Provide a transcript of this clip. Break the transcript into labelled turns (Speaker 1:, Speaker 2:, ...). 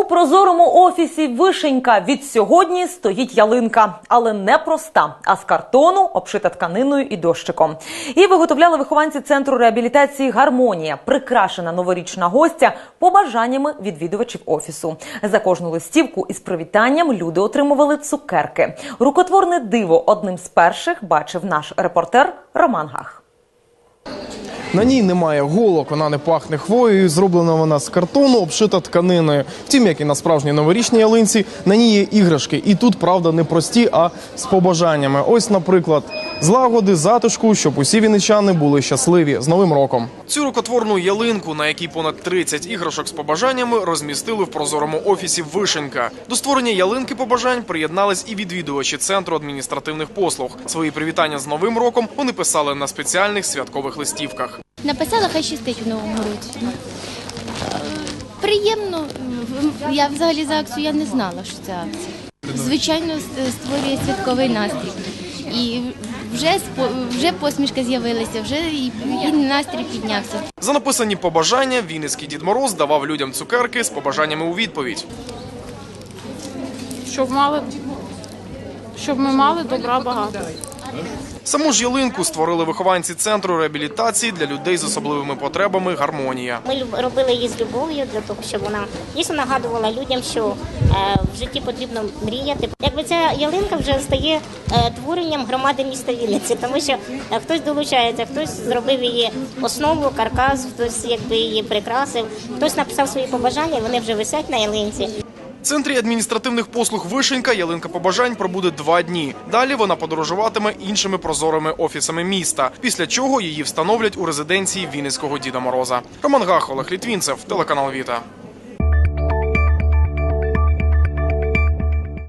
Speaker 1: У прозорому офісі Вишенька від сьогодні стоїть ялинка, але не проста, а з картону, обшита тканиною і дощиком. Її виготовляли вихованці центру реабілітації Гармонія, прикрашена новорічна гостя побажаннями відвідувачів офісу. За кожну листівку із привітанням люди отримували цукерки. Рукотворне диво одним з перших бачив наш репортер Роман Гах.
Speaker 2: На ній немає голок, вона не пахне хвоєю. Зроблена вона з картону, обшита тканиною. Втім, як і на справжній новорічній ялинці, на ній є іграшки. І тут правда не прості, а з побажаннями. Ось, наприклад, злагоди, затишку, щоб усі віничани були щасливі з новим роком. Цю рукотворну ялинку, на якій понад 30 іграшок з побажаннями, розмістили в прозорому офісі Вишенька. До створення ялинки побажань приєднались і відвідувачі центру адміністративних послуг. Свої привітання з новим роком вони писали на спеціальних святкових листівках.
Speaker 3: Написала, хай щастить в новому році. Е, Приємно. Я взагалі за акцію я не знала, що це акція. Звичайно, створює святковий настрій. І вже вже посмішка з'явилася, вже і, і настрій піднявся.
Speaker 2: За написані побажання Вінницький Дід Мороз давав людям цукерки з побажаннями у відповідь.
Speaker 4: щоб мали, щоб ми мали добра багато.
Speaker 2: Саму ж ялинку створили вихованці центру реабілітації для людей з особливими потребами Гармонія.
Speaker 5: Ми робили її з любов'ю для того, щоб вона дійсно нагадувала людям, що е, в житті потрібно мріяти. Якби ця ялинка вже стає е, творенням громади міста Вінниці, тому що е, хтось долучається, хтось зробив її основу, каркас, хтось якби її прикрасив, хтось написав свої побажання, вони вже висять на ялинці.
Speaker 2: Центрі адміністративних послуг Вишенька ялинка побажань пробуде два дні. Далі вона подорожуватиме іншими прозорими офісами міста. Після чого її встановлять у резиденції Вінницького Діда Мороза. Роман Гах, Олег Літвінцев, телеканал Віта.